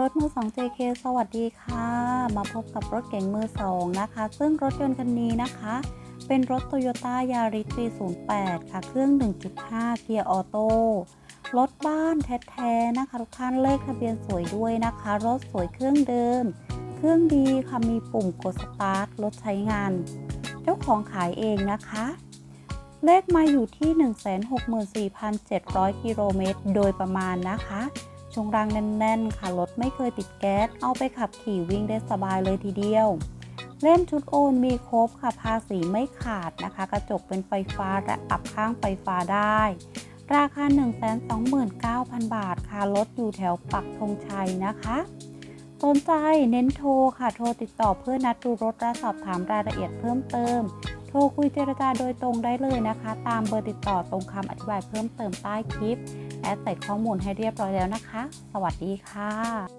รถมือสอง JK สวัสดีค่ะ มาพบกับรถเก๋งมือสองนะคะ ซึ่งรถยนต์คันนี้นะคะ เป็นรถ Toyota Yaris ปี08 ค่ะ เครื่อง 1.5 เกียร์ออโต้รถบ้านแท้ๆนะคะ ทุกท่านเลขทะเบียนสวยด้วยนะคะ รถสวยเครื่องเดิม เครื่องดีค่ะ มีปุ่มกดสตาร์ทรถใช้งาน เจ้าของขายเองนะคะเลขมาอยู่ที่ 164,700 กิโลเมตร โดยประมาณนะคะ ช่วงรางแน่น ๆ ค่ะ รถไม่เคยติดแก๊ส เอาไปขับขี่วิ่งได้สบายเลยทีเดียว เล่มชุดโอนมีครบค่ะ ภาษีไม่ขาดนะคะ กระจกเป็นไฟฟ้าและปรับข้างไฟฟ้าได้ ราคา 129,000 บาทค่ะรถอยู่แถวปักธงชัยนะคะสนใจเน้นโทรค่ะ โทรติดต่อเพื่อนัดดูรถและสอบถามรายละเอียดเพิ่มเติม โทรคุยเจรจาโดยตรงได้เลยนะคะ ตามเบอร์ติดต่อตรงคำอธิบายเพิ่มเติมใต้คลิป แอดใส่ข้อมูลให้เรียบร้อยแล้วนะคะ สวัสดีค่ะ